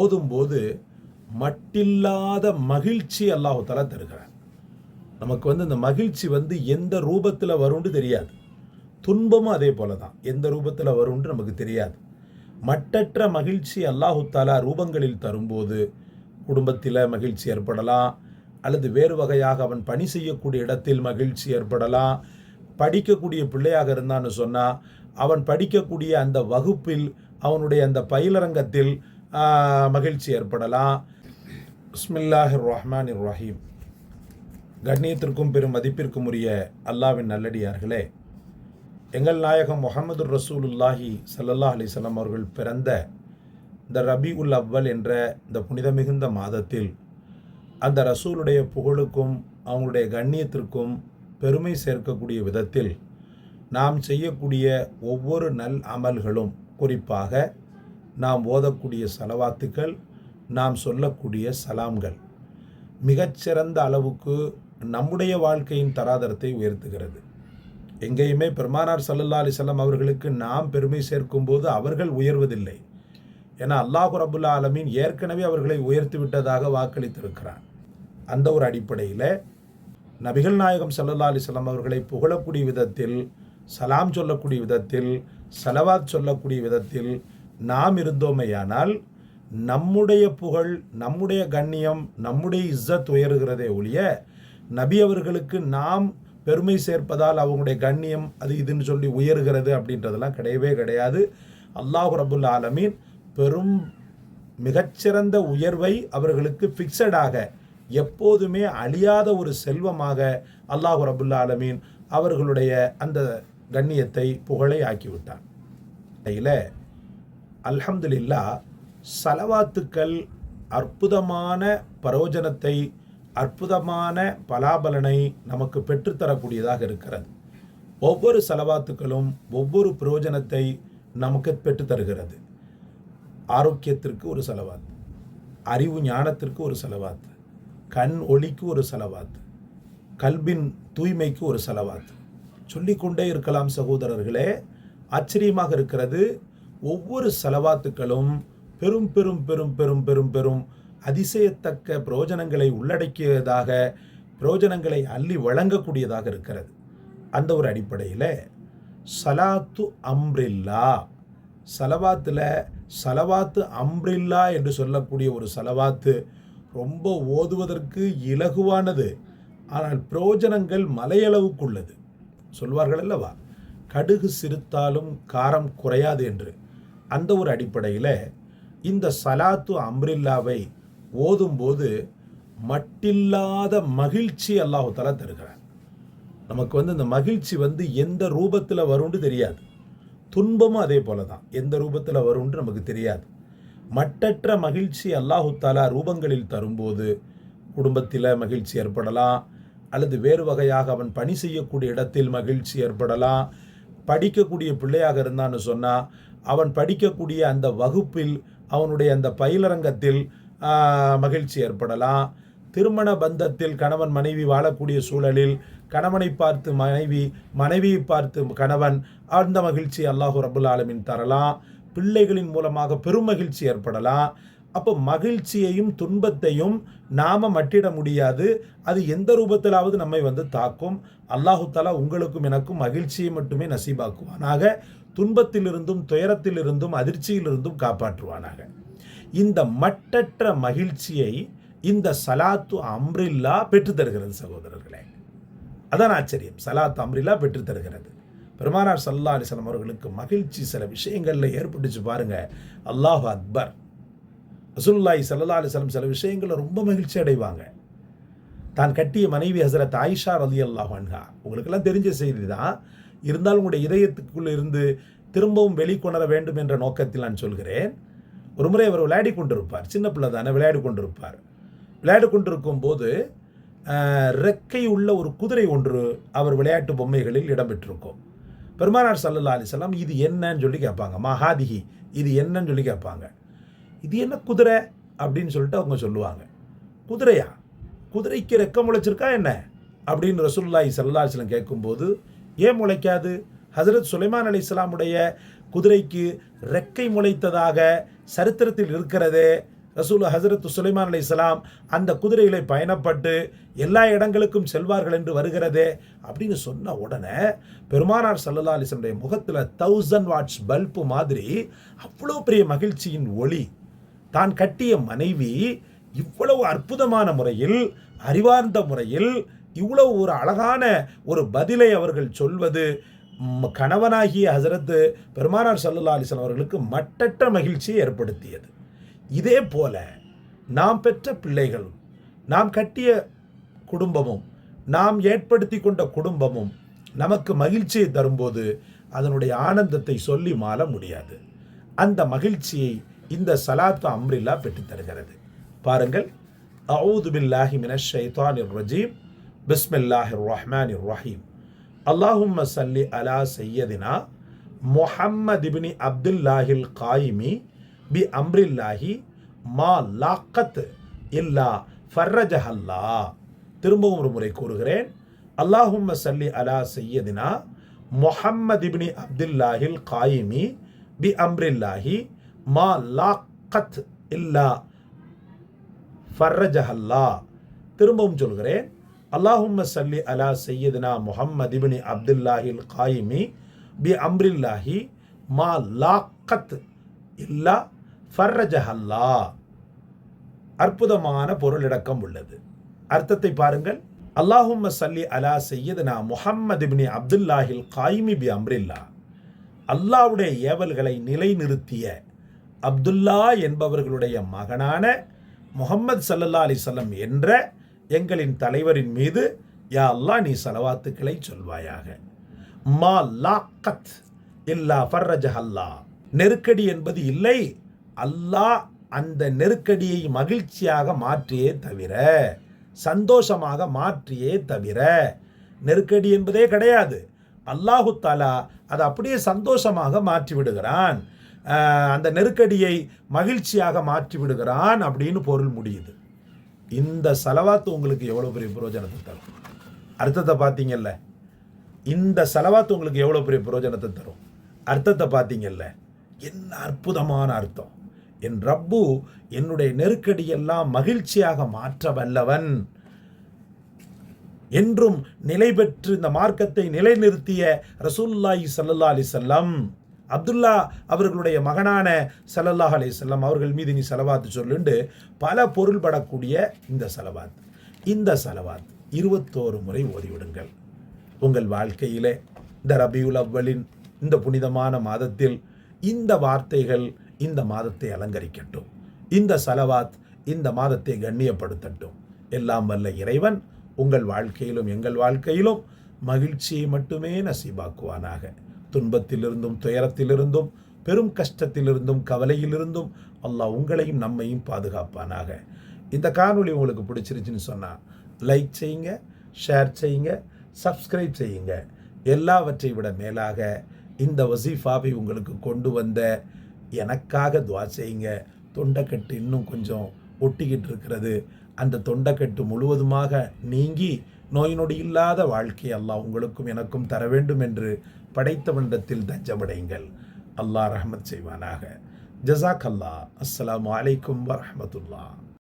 ஓதும்போது மட்டில்லாத மகிழ்ச்சி அல்லாஹால தருகிறார் தருகிறான். நமக்கு வந்து இந்த மகிழ்ச்சி வந்து எந்த ரூபத்தில் வரும்னு தெரியாது. துன்பமும் அதே போல தான் எந்த ரூபத்தில் வரும்னு நமக்கு தெரியாது. மட்டற்ற மகிழ்ச்சி அல்லாஹு தாலா ரூபங்களில் தரும்போது குடும்பத்தில் மகிழ்ச்சி ஏற்படலாம். அல்லது வேறு வகையாக அவன் பணி செய்யக்கூடிய இடத்தில் மகிழ்ச்சி ஏற்படலாம். படிக்கக்கூடிய பிள்ளையாக இருந்தான்னு சொன்னால் அவன் படிக்கக்கூடிய அந்த வகுப்பில் அவனுடைய அந்த பயிலரங்கத்தில் மகிழ்ச்சி ஏற்படலாம். பிஸ்மில்லாஹிர் ரஹ்மான் ரஹீம் கண்ணியத்திற்கும் பெரும் மதிப்பிற்கும் உரிய அல்லாவின் நல்லடியார்களே எங்கள் நாயகம் முகமது ரசூலுல்லாஹி ஸல்லல்லாஹு அலிசல்லாம் அவர்கள் பிறந்த இந்த ரபி உல் அவ்வல் என்ற இந்த புனித மிகுந்த மாதத்தில் அந்த ரசூலுடைய புகழுக்கும் அவங்களுடைய கண்ணியத்திற்கும் பெருமை சேர்க்கக்கூடிய விதத்தில் நாம் செய்யக்கூடிய ஒவ்வொரு நல் அமல்களும் குறிப்பாக நாம் ஓதக்கூடிய செலவாத்துக்கள் நாம் சொல்லக்கூடிய சலாம்கள். மிகச்சிறந்த அளவுக்கு நம்முடைய வாழ்க்கையின் தராதரத்தை உயர்த்துகிறது. எங்கேயுமே பெருமானார் சல்லல்லா அலிசல்லாம் அவர்களுக்கு நாம் பெருமை சேர்க்கும்போது அவர்கள் உயர்வதில்லை. ஏன்னா அல்லாஹு ரபுல்லா ஆலமீன் ஏற்கனவே அவர்களை உயர்த்தி விட்டதாக வாக்களித்திருக்கிறான் அந்த ஒரு அடிப்படையில் நபிகள் நாயகம் சல்லல்லா அலிசல்லாம் அவர்களை புகழக்கூடிய விதத்தில் சலாம் சொல்லக்கூடிய விதத்தில் சலவாத் சொல்லக்கூடிய விதத்தில் நாம் இருந்தோமையானால் நம்முடைய புகழ் நம்முடைய கண்ணியம் நம்முடைய இஸ்ஸத் உயருகிறதே ஒழிய நபி அவர்களுக்கு நாம் பெருமை சேர்ப்பதால் அவங்களுடைய கண்ணியம் அது இதுன்னு சொல்லி உயருகிறது அப்படின்றதெல்லாம் கிடையவே கிடையாது. அல்லாஹு ரபுல் ஆலமீன் பெரும் மிகச்சிறந்த உயர்வை அவர்களுக்கு ஃபிக்ஸடாக எப்போதுமே அழியாத ஒரு செல்வமாக அல்லாஹு ரபுல்லா ஆலமீன் அவர்களுடைய அந்த கண்ணியத்தை புகழை ஆக்கிவிட்டான். இடையில அல்ஹம்துலில்லா சலவாத்துக்கள் அற்புதமான பிரயோஜனத்தை அற்புதமான பலாபலனை நமக்கு பெற்றுத்தரக்கூடியதாக இருக்கிறது. ஒவ்வொரு செலவாத்துக்களும் ஒவ்வொரு பிரயோஜனத்தை நமக்கு பெற்றுத்தருகிறது ஆரோக்கியத்திற்கு ஒரு செலவாத்து அறிவு ஞானத்திற்கு ஒரு செலவாத்து கண் ஒளிக்கு ஒரு செலவாத்து கல்பின் தூய்மைக்கு ஒரு செலவாத்து. சொல்லிக்கொண்டே இருக்கலாம் சகோதரர்களே ஆச்சரியமாக இருக்கிறது ஒவ்வொரு செலவாத்துக்களும் பெரும் பெரும் பெரும் பெரும் பெரும் பெரும் அதிசயத்தக்க பிரயோஜனங்களை உள்ளடக்கியதாக பிரயோஜனங்களை அள்ளி வழங்கக்கூடியதாக இருக்கிறது. அந்த ஒரு அடிப்படையில் சலாத்து அம்ரில்லா. சலவாத்தில் சலவாத்து அம்ரில்லா என்று சொல்லக்கூடிய ஒரு சலவாத்து ரொம்ப ஓதுவதற்கு இலகுவானது. ஆனால் பிரயோஜனங்கள் மலையளவுக்குள்ளது. சொல்வார்கள் அல்லவா? கடுகு சிறுத்தாலும் காரம் குறையாது என்று. அந்த ஒரு அடிப்படையில் இந்த சலாத்து அம்ரில்லாவை ஓதும்போது மட்டில்லாத மகிழ்ச்சி அல்லாஹு தஆலா தருகிறார். நமக்கு வந்து இந்த மகிழ்ச்சி வந்து எந்த ரூபத்தில் வரும்னு தெரியாது. துன்பமும் அதே போல தான் எந்த ரூபத்தில் வரும்னு நமக்கு தெரியாது. மட்டற்ற மகிழ்ச்சி அல்லாஹு தாலா ரூபங்களில் தரும்போது குடும்பத்தில் மகிழ்ச்சி ஏற்படலாம். அல்லது வேறு வகையாக அவன் பணி செய்யக்கூடிய இடத்தில் மகிழ்ச்சி ஏற்படலாம். படிக்கக்கூடிய பிள்ளையாக இருந்தான்னு சொன்னால் அவன் படிக்கக்கூடிய அந்த வகுப்பில் அவனுடைய அந்த பயிலரங்கத்தில் மகிழ்ச்சி ஏற்படலாம். திருமண பந்தத்தில் கணவன் மனைவி வாழக்கூடிய சூழலில் கணவனை பார்த்து மனைவி மனைவியை பார்த்து கணவன் அந்த மகிழ்ச்சி அல்லாஹு ரபுல் ஆலமின் தரலாம். பிள்ளைகளின் மூலமாக பெரும் மகிழ்ச்சி ஏற்படலாம். அப்போ மகிழ்ச்சியையும் துன்பத்தையும் நாம் மட்டிட முடியாது. அது எந்த ரூபத்திலாவது நம்மை வந்து தாக்கும். அல்லாஹு தாலா உங்களுக்கும் எனக்கும் மகிழ்ச்சியை மட்டுமே நசீபாக்குவானாக. துன்பத்திலிருந்தும் துயரத்திலிருந்தும் அதிர்ச்சியிலிருந்தும் காப்பாற்றுவானாக. இந்த மட்டற்ற மகிழ்ச்சியை இந்த சலாத்து அம்ரில்லா பெற்றுத்தருகிறது சகோதரர்களே. அதான் ஆச்சரியம். சலாத் அம்ரில்லா பெற்றுத்தருகிறது பெருமானார் சல்லா அலிஸ்லாம் அவர்களுக்கு மகிழ்ச்சி சில விஷயங்களில் ஏற்பட்டுச்சு பாருங்கள் அல்லாஹ் அக்பர். ரசூல்லாய் சல்லா அலிஸ்லம் சில விஷயங்களில் ரொம்ப மகிழ்ச்சி அடைவாங்க. தான் கட்டிய மனைவி ஹசரத் ஆயிஷா ரலி அல்லாஹ் உங்களுக்கெல்லாம் தெரிஞ்ச செய்தி தான். இருந்தாலும் உங்களுடைய இதயத்துக்குள்ளே இருந்து திரும்பவும் வெளிக்கொணர வேண்டும் என்ற நோக்கத்தில் நான் சொல்கிறேன். ஒரு முறை அவர் விளையாடி கொண்டிருப்பார். சின்ன பிள்ளை தானே விளையாடி கொண்டிருப்பார். விளையாடி கொண்டிருக்கும் போது ரெக்கை உள்ள ஒரு குதிரை ஒன்று அவர் விளையாட்டு பொம்மைகளில் இடம்பெற்றிருக்கும். பெருமானார் சல்லல்லா அலிசல்லாம் இது என்னன்னு சொல்லி கேட்பாங்க. மகாதிகி இது என்னன்னு சொல்லி கேட்பாங்க. இது என்ன குதிரை? அப்படின்னு சொல்லிட்டு அவங்க சொல்லுவாங்க. குதிரையா? குதிரைக்கு ரெக்க முளைச்சிருக்கா என்ன? அப்படின்னு ரசூலுல்லாஹி சல்லாஹலம் கேட்கும்போது ஏன் முளைக்காது? ஹசரத் சுலைமான் அலி இஸ்லாமுடைய குதிரைக்கு ரெக்கை முளைத்ததாக சரித்திரத்தில் இருக்கிறதே. ரசூல் ஹசரத் சுலைமான் அலைஹிஸ்ஸலாம் அந்த குதிரைகளை பயணப்பட்டு எல்லா இடங்களுக்கும் செல்வார்கள் என்று வருகிறதே அப்படின்னு சொன்ன உடனே பெருமானார் சல்லா அலிஸ்லனுடைய முகத்தில் தௌசண்ட் வாட்ஸ் பல்பு மாதிரி அவ்வளோ பெரிய மகிழ்ச்சியின் ஒளி தான் கட்டிய மனைவி இவ்வளவு அற்புதமான முறையில் அறிவார்ந்த முறையில் இவ்வளவு ஒரு அழகான ஒரு பதிலை அவர்கள் சொல்வது கணவனாகிய ஹசரத்து பெருமானார் சல்லா அலிஸ்லாம் அவர்களுக்கு மட்டற்ற மகிழ்ச்சியை ஏற்படுத்தியது. இதே போல நாம் பெற்ற பிள்ளைகளும் நாம் கட்டிய குடும்பமும் நாம் ஏற்படுத்தி கொண்ட குடும்பமும் நமக்கு மகிழ்ச்சியை தரும்போது அதனுடைய ஆனந்தத்தை சொல்லி மாற முடியாது. அந்த மகிழ்ச்சியை இந்த சலாத்து அம்ரில்லா பெற்றுத்தருகிறது பாருங்கள் அவுது பில்லாஹி மினஷ் இர் ரஜீம் பிஸ்மில்லாஹிர் இர் ரஹீம். அல்லாஹும்ம சல்லி அலா சையதினா முஹம்மது இப்னி அப்துல்லாஹில் காயிமி பி அம்ரில்லாஹி மா லாக்கத் இல்லா ஃபர்ரஜஹல்லா. திரும்பவும் ஒரு முறை கூறுகிறேன் அல்லாஹும்ம சல்லி அலா சையதினா முஹம்மது இப்னி அப்துல்லாஹில் காயிமி பி அம்ரில்லாஹி மா லாக்கத் இல்லா ஃபர்ரஜஹல்லா. திரும்பவும் சொல்கிறேன். அல்லாஹும்ம சல்லி அலா சையதுனா முஹம்மது இபினி அப்துல்லாஹில் காயிமி பி அம்ரில்லாஹி மா லாக்கத் இல்லா ஃபர்ரஜஹல்லா. அற்புதமான பொருளிடக்கம் உள்ளது. அர்த்தத்தை பாருங்கள். அல்லாஹும்ம சல்லி அலா சையதுனா முஹம்மது இபினி அப்துல்லாஹில் காயிமி பி அம்ரில்லா. அல்லாஹ்வுடைய ஏவல்களை நிலைநிறுத்திய அப்துல்லா என்பவர்களுடைய மகனான முகம்மது சல்லல்லா அலிசல்லம் என்ற எங்களின் தலைவரின் மீது யா அல்லாஹ் நீ சலவாத்துக்களை சொல்வாயாக. மா லாக்கத் இல்லா ஃபர்ரஜ அல்லாஹ். நெருக்கடி என்பது இல்லை. அல்லாஹ் அந்த நெருக்கடியை மகிழ்ச்சியாக மாற்றியே தவிர சந்தோஷமாக மாற்றியே தவிர நெருக்கடி என்பதே கிடையாது. அல்லாஹு தாலா அதை அப்படியே சந்தோஷமாக மாற்றி விடுகிறான். அந்த நெருக்கடியை மகிழ்ச்சியாக மாற்றி விடுகிறான் அப்படின்னு பொருள் முடியுது. இந்த செலவாத்து உங்களுக்கு எவ்வளோ பெரிய பிரயோஜனத்தை தரும்? அர்த்தத்தை பார்த்தீங்கல்ல? இந்த செலவாத்து உங்களுக்கு எவ்வளோ பெரிய பிரயோஜனத்தை தரும்? அர்த்தத்தை பார்த்தீங்கல்ல? என்ன அற்புதமான அர்த்தம். என் ரப்பு என்னுடைய நெருக்கடியெல்லாம் மகிழ்ச்சியாக மாற்ற வல்லவன். என்றும் நிலை பெற்று இந்த மார்க்கத்தை நிலைநிறுத்திய ரசூலுல்லாஹி ஸல்லல்லாஹு அலைஹி அப்துல்லா அவர்களுடைய மகனான சல்லல்லாஹ் அலிசல்லாம் அவர்கள் மீது நீ செலவாத்து சொல்லுண்டு பல பொருள்படக்கூடிய இந்த செலவாத் இந்த செலவாத் இருபத்தோரு முறை ஓதிவிடுங்கள். உங்கள் வாழ்க்கையிலே இந்த ரபியுல் அவ்வலின் இந்த புனிதமான மாதத்தில் இந்த வார்த்தைகள் இந்த மாதத்தை அலங்கரிக்கட்டும். இந்த சலவாத் இந்த மாதத்தை கண்ணியப்படுத்தட்டும். எல்லாம் வல்ல இறைவன் உங்கள் வாழ்க்கையிலும் எங்கள் வாழ்க்கையிலும் மகிழ்ச்சியை மட்டுமே நசீபாக்குவானாக. துன்பத்திலிருந்தும் துயரத்திலிருந்தும் பெரும் கஷ்டத்திலிருந்தும் கவலையிலிருந்தும் அல்லாஹ் உங்களையும் நம்மையும் பாதுகாப்பானாக. இந்த காணொளி உங்களுக்கு பிடிச்சிருச்சுன்னு சொன்னால் லைக் செய்யுங்க ஷேர் செய்யுங்க சப்ஸ்கிரைப் செய்யுங்க. எல்லாவற்றை விட மேலாக இந்த வசீஃபாவை உங்களுக்கு கொண்டு வந்த எனக்காக துவா செய்யுங்க. தொண்டைக்கட்டு இன்னும் கொஞ்சம் ஒட்டிக்கிட்டு இருக்கிறது. அந்த தொண்டைக்கட்டு முழுவதுமாக நீங்கி நோய் நொடி இல்லாத வாழ்க்கை அல்லாஹ் உங்களுக்கும் எனக்கும் தர வேண்டும் என்று படைத்தவனிடத்தில் தஞ்சமடைங்கள். அல்லாஹ் ரஹமத் செய்வானாக. ஜசாக் அல்லாஹ் அஸ்லாம் அலைக்கும் வரமத்துல்லா